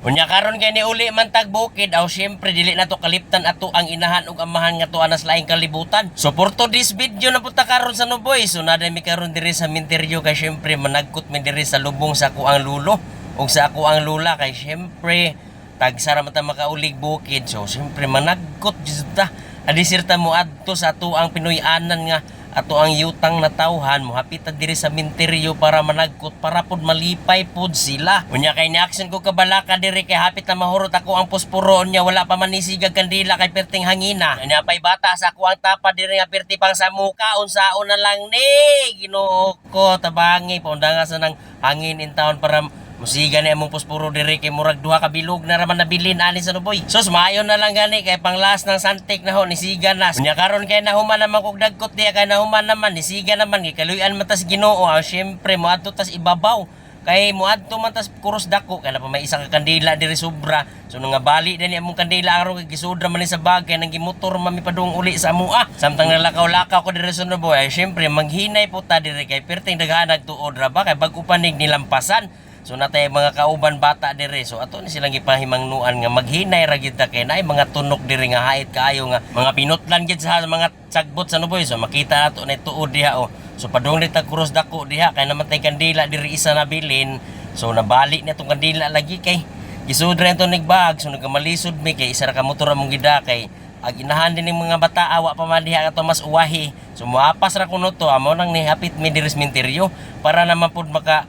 Unya karon kay ni uli man tag bukid aw syempre dili na to kaliptan ato ang inahan ug amahan nga to anas laing kalibutan. So for to this video na punta karon sa Nuboy. So nada mi karon diri sa minteryo kay syempre managkot mi diri sa lubong sa ako ang lulo ug sa ako ang lula kay syempre tagsara man ta makaulig bukid. So syempre managkot jud ta. Adisirta mo adto sa ato ang Pinoy-anan nga ato ang yutang na tawhan mo hapitan diri sa minteryo para managkot para pod malipay pod sila. Unya kay ni action ko kabalaka diri kay hapit na mahurot ako ang puspuro nya wala pa man nisigag kandila kay perting hangina. Unya pay bata sa ako ang tapa diri nga perti pang sa muka unsaon na lang ni? Ginoo ko tabangi paunda nga sa nang hangin in town para Musiga na among puspuro diri kay murag duha ka bilog na raman nabilin ani sa Nuboy. Sus maayo na lang gani kay panglas ng santik na ho ni siga na. Nya karon kay nahuman naman kog dagkot diya kay nahuman naman ni siga naman kay kaluyan man tas Ginoo. Ah, syempre mo adto tas ibabaw. Kay mo adto man tas kuros dako kay pa may isa ka kandila diri sobra. So nga bali din among kandila aron kay gisudra man sa bagay nang gimotor mami padung uli sa amoa. Samtang nalakaw-lakaw ko diri sa Nuboy. Ay syempre manghinay po ta diri kay perting daghan nagtuod ra ba kay bag-o panig nilampasan. So natay mga kauban bata dire. So ato ni silang ipahimangnuan nga maghinay ra gyud ta kay naay mga tunok dire nga hait kaayo nga mga pinutlan gyud sa mga sagbot sa nuboy. So makita nato na tuod diha oh. So padung ta cross dako diha kay namatay kandila diri isa na bilin. So nabalik na tong kandila lagi kay gisudra ito nigbag. So nagamalisod mi kay isa ra ka motor among gida kay ag din ng mga bata awa pa man diha ato mas uwahi. So muapas ra kuno to amo nang nihapit mi diri sa minteryo para naman pud maka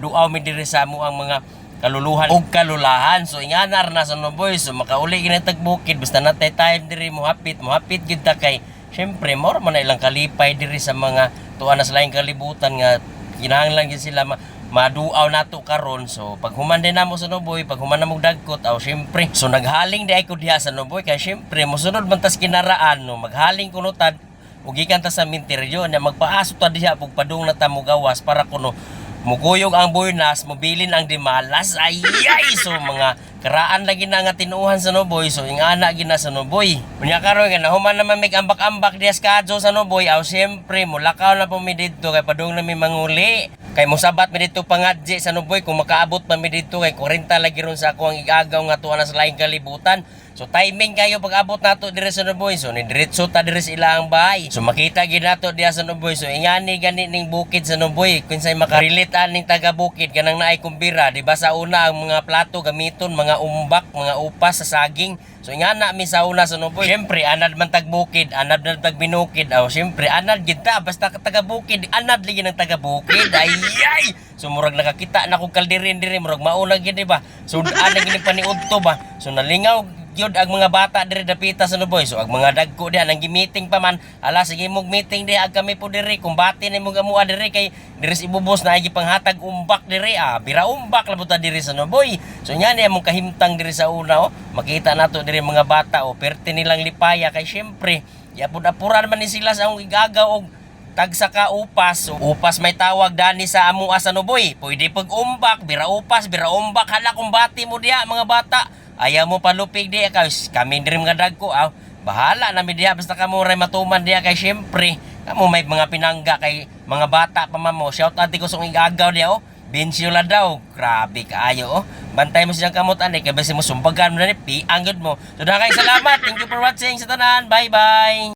duaw mi diri sa mo ang mga kaluluhan ug kalulahan. So inganar na sa nuboy so makauli gini tag bukid basta natay time diri mo hapit mo hapit gid ta kay syempre more man ilang kalipay diri sa mga tuwa na sa laing kalibutan nga kinahanglan gid sila ma maduaw nato karon. So pag human din namo sa Nuboy pag human namo dagkot aw syempre. So naghaling di ko diha sa Nuboy kay syempre mosunod man tas kinaraan no maghaling kuno tad ug gikan ta sa minteryo na magpaasot ta diha pug padung na ta gawas para kuno Muguyog ang burnas, mobilin ang dimalas. Ayay! So mga karaan lagi na nga tinuhan sa Noboy. So ingana gina sa Noboy. Unya karon nga nahuman naman mig ambak-ambak diya sa kadyo sa Noboy. Aw siyempre, mulakaw na po mi dito kay padung na mi manguli. Kay mosabat mi dito pangadji sa Noboy kung makaabot pa mi dito kay 40 lagi ron sa ako ang igagaw nga tuwa na sa laing kalibutan. So timing kayo pag abot nato dire sa Nuboy. So ni diretso ta dire sa ilang bahay. So makita gid nato diha sa Nuboy. So ingani gani ning bukid sa Nuboy. Kinsay makarelate ning taga bukid kanang naay kumbira, di ba sa una ang mga plato gamiton mga umbak, mga upas sa saging. So ingana mi sa una sa Nuboy. Syempre anad man tag bukid, anad man tag binukid. Aw syempre anad gid ta basta taga bukid, anad lagi ng taga bukid. Ayay! So murag nakakita na kog kaldirin diri murag mauna gid di ba. So ana gini paniudto ba. So nalingaw gyud ang mga bata diri dapita sa Nuboy. So ang mga dagko diha nang meeting pa man. Ala sige mog meeting diha kami po diri kung bati ni mog amua diri kay diri sa ibubos na agi panghatag umbak diri ah. Bira umbak labot diri sa Nuboy. So nya ni among kahimtang diri sa una oh. Makita nato diri mga bata oh. Perti nilang lipaya kay syempre yapon apuran man ni sila sa akong igagaw og tagsa ka upas. So, upas may tawag dani sa amo sa Nuboy. Pwede pag umbak, bira upas, bira umbak. Hala kung bati mo diha mga bata. Ayaw mo palupig diha ka. Kami diri mga dagko aw. Bahala na mi diha basta kamo ray matuman diha kay syempre. Kamo may mga pinangga kay mga bata pa man mo. Shout out ko sa igagaw diha oh. Bensyo la daw. Grabe kaayo oh. Bantay mo siyang kamot ani kay basi mo sumbagan mo na ni pi anggod mo. So kay salamat. Thank you for watching sa tanan. Bye bye.